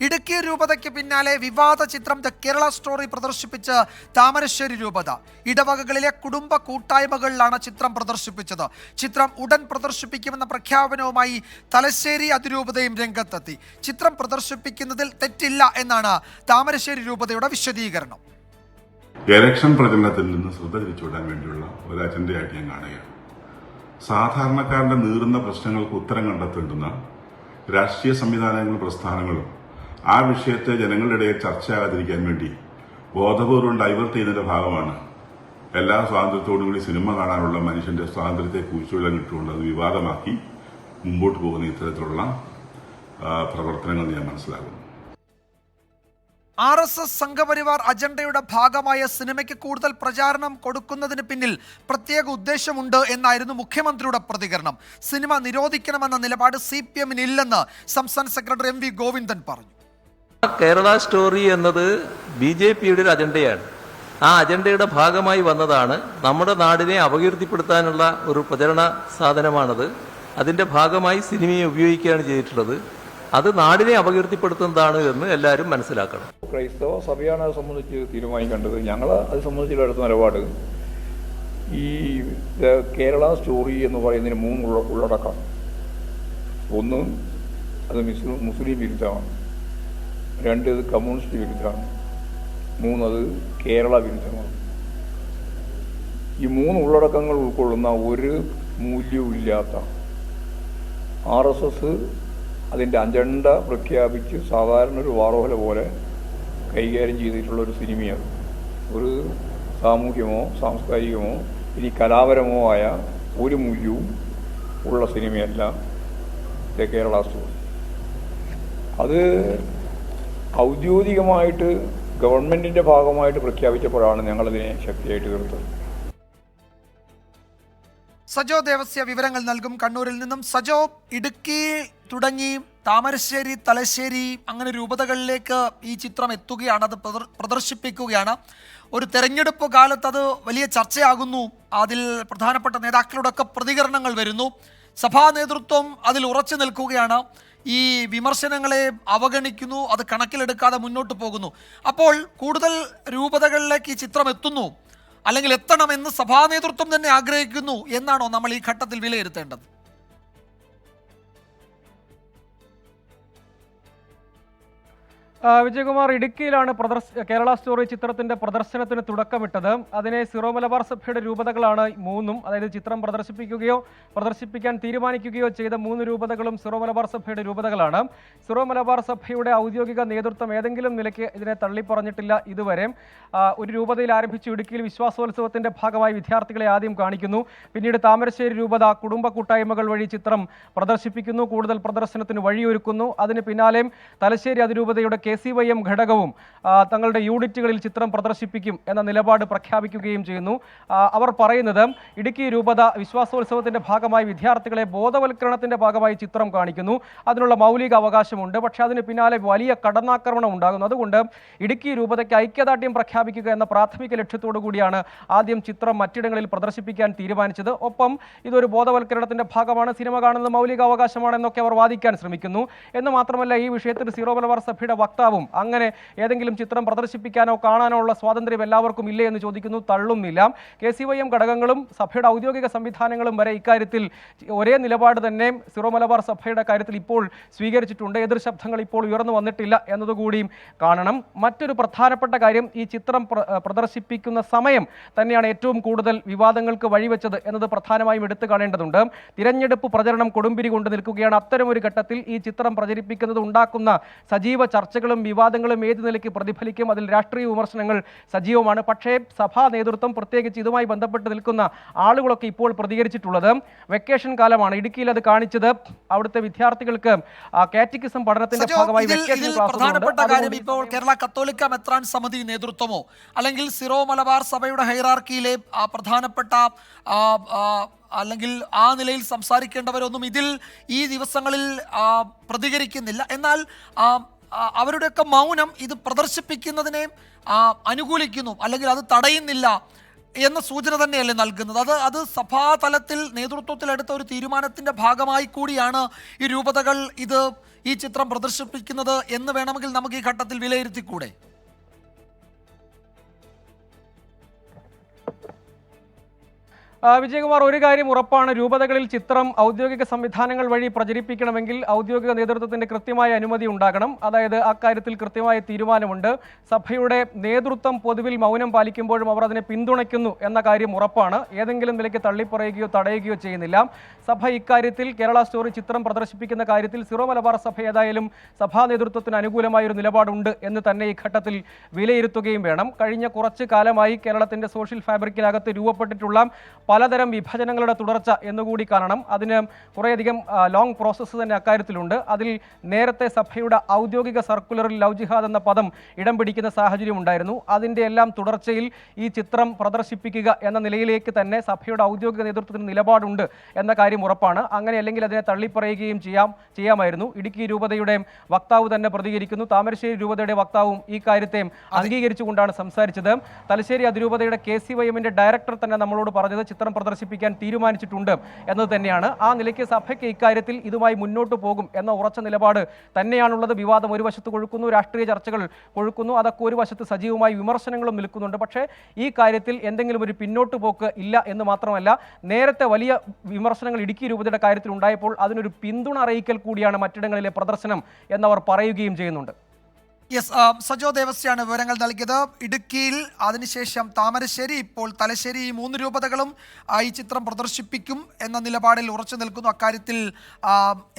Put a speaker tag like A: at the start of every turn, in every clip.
A: ഇടുക്കി രൂപതയ്ക്ക് പിന്നാലെ വിവാദ ചിത്രം ദ കേരള സ്റ്റോറി പ്രദർശിപ്പിച്ച് താമരശ്ശേരി രൂപത. ഇടവകകളിലെ കുടുംബ കൂട്ടായ്മകളിലാണ് ചിത്രം പ്രദർശിപ്പിച്ചത്. ചിത്രം ഉടൻ പ്രദർശിപ്പിക്കുമെന്ന പ്രഖ്യാപനവുമായി തലശ്ശേരി അതിരൂപതയും രംഗത്തെത്തി. ചിത്രം പ്രദർശിപ്പിക്കുന്നതിൽ തെറ്റില്ല എന്നാണ് താമരശ്ശേരി രൂപതയുടെ വിശദീകരണം.
B: ഇലക്ഷൻ പ്രചരണത്തിൽ നിന്ന് ശ്രദ്ധ തിരിച്ചുവിടാൻ വേണ്ടിയുള്ള ഒരു അജണ്ടയായിട്ട് ഞാൻ കാണുകയാണ്. സാധാരണക്കാരന്റെ നീറുന്ന പ്രശ്നങ്ങൾക്ക് ഉത്തരം കണ്ടെത്തേണ്ടുന്ന രാഷ്ട്രീയ സംവിധാനങ്ങളും പ്രസ്ഥാനങ്ങളും ആ വിഷയത്തെ ജനങ്ങളുടെ ഇടയിൽ ചർച്ചയാകാതിരിക്കാൻ വേണ്ടി ബോധപൂർവം ഡൈവേർട്ട് ചെയ്യുന്നതിന്റെ ഭാഗമാണ് എല്ലാ സ്വാതന്ത്ര്യത്തോടും കൂടി സിനിമ കാണാനുള്ള മനുഷ്യന്റെ സ്വാതന്ത്ര്യത്തെ കുഴിച്ചുവിടാൻ കിട്ടുകൊണ്ട് അത് വിവാദമാക്കി മുമ്പോട്ട് പോകുന്ന ഇത്തരത്തിലുള്ള പ്രവർത്തനങ്ങൾ ഞാൻ മനസ്സിലാക്കുന്നു.
A: ആർ എസ് എസ് സംഘപരിവാർ അജണ്ടയുടെ ഭാഗമായ സിനിമയ്ക്ക് കൂടുതൽ പ്രചാരണം കൊടുക്കുന്നതിന് പിന്നിൽ പ്രത്യേക ഉദ്ദേശമുണ്ട് എന്നായിരുന്നു മുഖ്യമന്ത്രിയുടെ പ്രതികരണം. സിനിമ നിരോധിക്കണമെന്ന നിലപാട് സി പി എമ്മിനില്ലെന്ന് സംസ്ഥാന സെക്രട്ടറി എം വി ഗോവിന്ദൻ പറഞ്ഞു.
C: കേരള സ്റ്റോറി എന്നത് ബി ജെ പിയുടെ ഒരു അജണ്ടയാണ്. ആ അജണ്ടയുടെ ഭാഗമായി വന്നതാണ് നമ്മുടെ നാടിനെ അപകീർത്തിപ്പെടുത്താനുള്ള ഒരു പ്രചരണ സാധനമാണത്. അതിന്റെ ഭാഗമായി സിനിമയെ ഉപയോഗിക്കുകയാണ് ചെയ്തിട്ടുള്ളത്. അത് നാടിനെ അപകീർത്തിപ്പെടുത്തുന്നതാണ് എന്ന് എല്ലാവരും മനസ്സിലാക്കണം.
D: ക്രൈസ്തവ സഭയാണ് അത് സംബന്ധിച്ച് തീരുമാനിക്കേണ്ടത്. ഞങ്ങൾ അത് സംബന്ധിച്ചുള്ള എടുത്ത നിലപാട്. ഈ കേരള സ്റ്റോറി എന്ന് പറയുന്നതിന് മൂന്ന് ഉള്ളടക്കം. ഒന്ന് അത് മുസ്ലിം മുസ്ലിം വിരുദ്ധമാണ്. രണ്ട് ഇത് കമ്മ്യൂണിസ്റ്റ് വിരുദ്ധമാണ്. മൂന്നത് കേരള വിരുദ്ധമാണ്. ഈ മൂന്ന് ഉള്ളടക്കങ്ങൾ ഉൾക്കൊള്ളുന്ന ഒരു മൂല്യവും ഇല്ലാത്ത ആർ എസ് എസ് അതിന്റെ അജണ്ട പ്രഖ്യാപിച്ച് സാധാരണ ഒരു വാറോഹല പോലെ കൈകാര്യം ചെയ്തിട്ടുള്ള ഒരു സിനിമയാണ്. ഒരു സാമൂഹ്യമോ സാംസ്കാരികമോ ഇനി കലാപരമോ ആയ ഒരു മൂല്യവും ഉള്ള സിനിമയല്ല കേരള സ്റ്റോറി അത് ഔദ്യോഗികമായിട്ട് ഗവൺമെന്റിന്റെ ഭാഗമായിട്ട് പ്രഖ്യാപിച്ചപ്പോഴാണ് ഞങ്ങളതിനെ ശക്തിയായിട്ട് എതിർത്തത്
A: സജോ ദേവസ്യ വിവരങ്ങൾ നൽകും കണ്ണൂരിൽ നിന്നും. സജോ ഇടുക്കി തുടങ്ങി താമരശ്ശേരി തലശ്ശേരി അങ്ങനെ രൂപതകളിലേക്ക് ഈ ചിത്രം എത്തുകയാണ് അത് പ്രദർ- പ്രദർശിപ്പിക്കുകയാണ്. ഒരു തെരഞ്ഞെടുപ്പ് കാലത്ത് അത് വലിയ ചർച്ചയാകുന്നു. അതിൽ പ്രധാനപ്പെട്ട നേതാക്കളോടൊക്കെ പ്രതികരണങ്ങൾ വരുന്നു. സഭാ നേതൃത്വം അതിൽ ഉറച്ചു നിൽക്കുകയാണ്. ഈ വിമർശനങ്ങളെ അവഗണിക്കുന്നു അത് കണക്കിലെടുക്കാതെ മുന്നോട്ട് പോകുന്നു. അപ്പോൾ കൂടുതൽ രൂപതകളിലേക്ക് ഈ ചിത്രം എത്തുന്നു. അല്ലെങ്കിൽ എത്തണമെന്ന് സഭാ നേതൃത്വം തന്നെ ആഗ്രഹിക്കുന്നു എന്നാണോ നമ്മൾ ഈ ഘട്ടത്തിൽ വിലയിരുത്തേണ്ടത്?
E: വിജയകുമാർ ഇടുക്കിയിലാണ് പ്രദർശ കേരള സ്റ്റോറി ചിത്രത്തിന്റെ പ്രദർശനത്തിന് തുടക്കമിട്ടത്. അതിനെ സിറോ മലബാർ സഭയുടെ രൂപതകളാണ് മൂന്നും അതായത് ചിത്രം പ്രദർശിപ്പിക്കുകയോ പ്രദർശിപ്പിക്കാൻ തീരുമാനിക്കുകയോ ചെയ്ത മൂന്ന് രൂപതകളും സിറോ മലബാർ സഭയുടെ രൂപതകളാണ്. സിറോ മലബാർ സഭയുടെ ഔദ്യോഗിക നേതൃത്വം ഏതെങ്കിലും നിലയ്ക്ക് ഇതിനെ തള്ളിപ്പറഞ്ഞിട്ടില്ല ഇതുവരെ. ഒരു രൂപതയിൽ ആരംഭിച്ചു ഇടുക്കിയിൽ വിശ്വാസോത്സവത്തിന്റെ ഭാഗമായി വിദ്യാർത്ഥികളെ ആദ്യം കാണിക്കുന്നു. പിന്നീട് താമരശ്ശേരി രൂപത കുടുംബ കൂട്ടായ്മകൾ വഴി ചിത്രം പ്രദർശിപ്പിക്കുന്നു കൂടുതൽ പ്രദർശനത്തിന് വഴിയൊരുക്കുന്നു. അതിന് പിന്നാലെ തലശ്ശേരി അതിരൂപതയുടെ കെ സി വൈ എം ഘടകവും തങ്ങളുടെ യൂണിറ്റുകളിൽ ചിത്രം പ്രദർശിപ്പിക്കും എന്ന നിലപാട് പ്രഖ്യാപിക്കുകയും ചെയ്യുന്നു. അവർ പറയുന്നത് ഇടുക്കി രൂപത വിശ്വാസോത്സവത്തിന്റെ ഭാഗമായി വിദ്യാർത്ഥികളെ ബോധവൽക്കരണത്തിന്റെ ഭാഗമായി ചിത്രം കാണിക്കുന്നു. അതിനുള്ള മൗലിക അവകാശമുണ്ട്. പക്ഷേ അതിന് പിന്നാലെ വലിയ കടന്നാക്രമണം ഉണ്ടാകുന്നു. അതുകൊണ്ട് ഇടുക്കി രൂപതയ്ക്ക് ഐക്യദാർഢ്യം പ്രഖ്യാപിക്കുക എന്ന പ്രാഥമിക ലക്ഷ്യത്തോടു കൂടിയാണ് ആദ്യം ചിത്രം മറ്റിടങ്ങളിൽ പ്രദർശിപ്പിക്കാൻ തീരുമാനിച്ചത്. ഒപ്പം ഇതൊരു ബോധവൽക്കരണത്തിന്റെ ഭാഗമാണ്. സിനിമ കാണുന്നത് മൗലിക അവകാശമാണെന്നൊക്കെ അവർ വാദിക്കാൻ ശ്രമിക്കുന്നു. എന്ന് മാത്രമല്ല ഈ വിഷയത്തിൽ സീറോ മലബാർ സഭയുടെ അങ്ങനെ ഏതെങ്കിലും ചിത്രം പ്രദർശിപ്പിക്കാനോ കാണാനോ ഉള്ള സ്വാതന്ത്ര്യം എല്ലാവർക്കും ഇല്ലേ എന്ന് ചോദിക്കുന്നു. തള്ളുന്നില്ല. കെ സി വൈ എം ഘടകങ്ങളും സഭയുടെ ഔദ്യോഗിക സംവിധാനങ്ങളും വരെ ഇക്കാര്യത്തിൽ ഒരേ നിലപാട് തന്നെ സിറോ മലബാർ സഭയുടെ കാര്യത്തിൽ ഇപ്പോൾ സ്വീകരിച്ചിട്ടുണ്ട്. എതിർ ശബ്ദങ്ങൾ ഇപ്പോൾ ഉയർന്നു വന്നിട്ടില്ല എന്നതുകൂടിയും കാണണം. മറ്റൊരു പ്രധാനപ്പെട്ട കാര്യം ഈ ചിത്രം പ്രദർശിപ്പിക്കുന്ന സമയം തന്നെയാണ് ഏറ്റവും കൂടുതൽ വിവാദങ്ങൾക്ക് വഴിവെച്ചത് എന്നത് പ്രധാനമായും എടുത്തു കാണേണ്ടതുണ്ട്. തിരഞ്ഞെടുപ്പ് പ്രചരണം കൊടുമ്പിരി കൊണ്ട് നിൽക്കുകയാണ്. അത്തരമൊരു ഘട്ടത്തിൽ ഈ ചിത്രം പ്രചരിപ്പിക്കുന്നത് ഉണ്ടാക്കുന്ന സജീവ ചർച്ചകളും വിവാദങ്ങളും ഏത് നിലയ്ക്ക് പ്രതിഫലിക്കും അതിൽ രാഷ്ട്രീയ വിമർശനങ്ങൾ സജീവമാണ്. പക്ഷേ സഭാ നേതൃത്വം പ്രത്യേകിച്ച് ഇതുമായി ബന്ധപ്പെട്ട് നിൽക്കുന്ന ആളുകളൊക്കെ ഇപ്പോൾ പ്രതികരിച്ചിട്ടുള്ളത്. വെക്കേഷൻ കാലമാണ്. ഇടുക്കിയിൽ അത് കാണിച്ചത്. അവിടുത്തെ വിദ്യാർത്ഥികൾക്ക് കാറ്റിക്കിസം പഠനത്തിന്റെ ഭാഗമായി വെക്കേഷൻ ക്ലാസ്
A: ഇപ്പോൾ കേരള കത്തോലിക്ക മെത്രാൻ സമിതി നേതൃത്വമോ അല്ലെങ്കിൽ സിറോ മലബാർ സഭയുടെ ഹൈറാർക്കിയിലെ പ്രധാനപ്പെട്ട അല്ലെങ്കിൽ ആ നിലയിൽ സംസാരിക്കേണ്ടവരൊന്നും ഇതിൽ ഈ ദിവസങ്ങളിൽ പ്രതികരിക്കുന്നില്ല. എന്നാൽ അവരുടെയൊക്കെ മൗനം ഇത് പ്രദർശിപ്പിക്കുന്നതിനെ അനുകൂലിക്കുന്നു അല്ലെങ്കിൽ അത് തടയുന്നില്ല എന്ന സൂചന തന്നെയല്ലേ നൽകുന്നത്. അത് അത് സഭാതലത്തിൽ നേതൃത്വത്തിലെടുത്ത ഒരു തീരുമാനത്തിന്റെ ഭാഗമായി കൂടിയാണ് ഈ രൂപതകൾ ഇത് ഈ ചിത്രം പ്രദർശിപ്പിക്കുന്നത് എന്ന് വേണമെങ്കിൽ നമുക്ക് ഈ ഘട്ടത്തിൽ വിലയിരുത്തിക്കൂടെ?
E: വിജയകുമാർ ഒരു കാര്യം ഉറപ്പാണ്. രൂപതകളിൽ ചിത്രം ഔദ്യോഗിക സംവിധാനങ്ങൾ വഴി പ്രചരിപ്പിക്കണമെങ്കിൽ ഔദ്യോഗിക നേതൃത്വത്തിന്റെ കൃത്യമായ അനുമതി ഉണ്ടാകണം. അതായത് അക്കാര്യത്തിൽ കൃത്യമായ തീരുമാനമുണ്ട്. സഭയുടെ നേതൃത്വം പൊതുവിൽ മൗനം പാലിക്കുമ്പോഴും അവർ അതിനെ പിന്തുണയ്ക്കുന്നു എന്ന കാര്യം ഉറപ്പാണ്. ഏതെങ്കിലും നിലയ്ക്ക് തള്ളിപ്പറയുകയോ തടയുകയോ ചെയ്യുന്നില്ല. സഭ ഇക്കാര്യത്തിൽ കേരള സ്റ്റോറി ചിത്രം പ്രദർശിപ്പിക്കുന്ന കാര്യത്തിൽ സിറോ മലബാർ സഭ ഏതായാലും സഭാ നേതൃത്വത്തിന് അനുകൂലമായ ഒരു നിലപാടുണ്ട് എന്ന് തന്നെ ഈ ഘട്ടത്തിൽ വിലയിരുത്തുകയും വേണം. കഴിഞ്ഞ കുറച്ച് കാലമായി കേരളത്തിന്റെ സോഷ്യൽ ഫാബ്രിക്കിനകത്ത് രൂപപ്പെട്ടിട്ടുള്ള പലതരം വിഭജനങ്ങളുടെ തുടർച്ച എന്നുകൂടി കാണണം. അതിന് കുറേയധികം ലോങ് പ്രോസസ്സ് തന്നെ അക്കാര്യത്തിലുണ്ട്. അതിൽ നേരത്തെ സഭയുടെ ഔദ്യോഗിക സർക്കുലറിൽ ലവ് ജിഹാദ് എന്ന പദം ഇടം പിടിക്കുന്ന സാഹചര്യം ഉണ്ടായിരുന്നു. അതിന്റെ എല്ലാം തുടർച്ചയിൽ ഈ ചിത്രം പ്രദർശിപ്പിക്കുക എന്ന നിലയിലേക്ക് തന്നെ സഭയുടെ ഔദ്യോഗിക നേതൃത്വത്തിന് നിലപാടുണ്ട് എന്ന കാര്യം ഉറപ്പാണ്. അങ്ങനെ അല്ലെങ്കിൽ അതിനെ തള്ളിപ്പറയുകയും ചെയ്യാം ചെയ്യാമായിരുന്നു. ഇടുക്കി രൂപതയുടെ വക്താവ് തന്നെ പ്രതികരിക്കുന്നു. താമരശ്ശേരി രൂപതയുടെ വക്താവും ഈ കാര്യത്തെ അംഗീകരിച്ചുകൊണ്ടാണ് സംസാരിച്ചത്. തലശ്ശേരി അതിരൂപതയുടെ കെ സി വൈ എമ്മിന്റെ ഡയറക്ടർ തന്നെ നമ്മളോട് പറഞ്ഞത് ചിത്രം പ്രദർശിപ്പിക്കാൻ തീരുമാനിച്ചിട്ടുണ്ട് എന്നത് തന്നെയാണ്. ആ നിലയ്ക്ക് സഭയ്ക്ക് ഇക്കാര്യത്തിൽ ഇതുമായി മുന്നോട്ട് പോകും എന്ന ഉറച്ച നിലപാട് തന്നെയാണുള്ളത്. വിവാദം ഒരു വശത്ത് കൊഴുക്കുന്നു രാഷ്ട്രീയ ചർച്ചകൾ കൊഴുക്കുന്നു. അതൊക്കെ ഒരു വശത്ത് സജീവമായി വിമർശനങ്ങളും നിൽക്കുന്നുണ്ട്. പക്ഷേ ഈ കാര്യത്തിൽ എന്തെങ്കിലും ഒരു പിന്നോട്ട് പോക്ക് ഇല്ല എന്ന് മാത്രമല്ല നേരത്തെ വലിയ വിമർശനങ്ങൾ ഇടുക്കി രൂപതയുടെ കാര്യത്തിൽ ഉണ്ടായപ്പോൾ അതിനൊരു പിന്തുണ അറിയിക്കൽ കൂടിയാണ് മറ്റിടങ്ങളിലെ പ്രദർശനം എന്നവർ പറയുകയും ചെയ്യുന്നുണ്ട്.
A: യെസ് സജോ ദേവസ്യാണ് വിവരങ്ങൾ നൽകിയത്. ഇടുക്കിയിൽ അതിനുശേഷം താമരശ്ശേരി ഇപ്പോൾ തലശ്ശേരി ഈ മൂന്ന് രൂപതകളും ഈ ചിത്രം പ്രദർശിപ്പിക്കും എന്ന നിലപാടിൽ ഉറച്ചു നിൽക്കുന്നു. അക്കാര്യത്തിൽ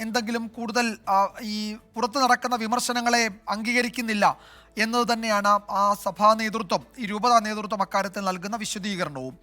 A: എന്തെങ്കിലും കൂടുതൽ ഈ പുറത്തു നടക്കുന്ന വിമർശനങ്ങളെ അംഗീകരിക്കുന്നില്ല എന്നത് തന്നെയാണ് ആ സഭാ നേതൃത്വം ഈ രൂപതാ നേതൃത്വം അക്കാര്യത്തിൽ നൽകുന്ന വിശദീകരണവും.